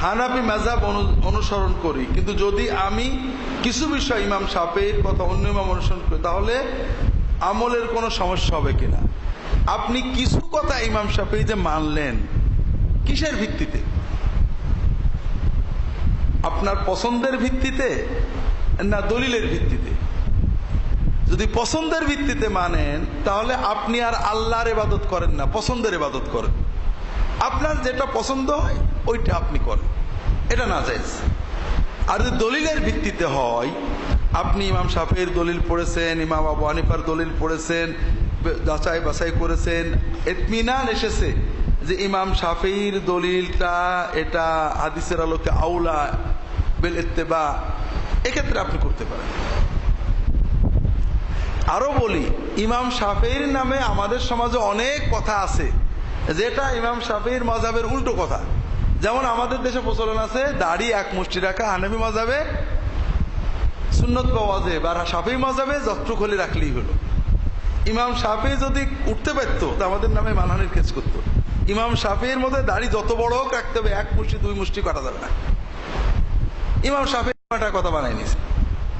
হানাপি মেজাব অনুসরণ করি। কিন্তু যদি আমি কিছু বিষয় ইমাম সাপের কথা অন্য ইমাম অনুসরণ করি, তাহলে আমলের কোনো সমস্যা হবে কিনা? আপনি কিছু কথা ইমাম সাপে যে মানলেন, কিসের ভিত্তিতে? আপনার পছন্দের ভিত্তিতে না দলিলের ভিত্তিতে? যদি পছন্দের ভিত্তিতে মানেন, তাহলে আপনি আর আল্লাহর ইবাদত করেন না, পছন্দের ইবাদত করেন। আপনার যেটা পছন্দ হয়, ওইটা আপনি করেন। এটা না যাইজ আর দলিলের ভিত্তিতে হয়, আপনি ইমাম সাফের দলিল পড়েছেন, ইমাম আবু হানিফার দলিল পড়েছেন, যাচাই বাছাই করেছেন, এতমিনান এসেছে যে ইমাম শাফির দলিলটা এটা হাদিসের আলোকে আউলা বেল ইত্তেবা। এক্ষেত্রে আপনি করতে পারেন। আরও বলি, ইমাম সাফের নামে আমাদের সমাজে অনেক কথা আছে। যেটা ইমাম শাফির মজাবের উল্টো কথা। যেমন আমাদের দেশে প্রচলন আছে, দাড়ি এক মুষ্টি রাখা হানবি মজাবে সুন্নত বা ওয়াজেব আর শাফি মজাবে খলি রাখলেই হলো। ইমাম শাফি যদি উঠতে পারতো, তা আমাদের নামে মানহানির কেস করতো। ইমাম শাফির মধ্যে দাড়ি যত বড় হোক, রাখতে হবে এক মুষ্টি, দুই মুষ্টি, কাটা যাবে না। ইমাম শাফি কথা বানাই নিছে।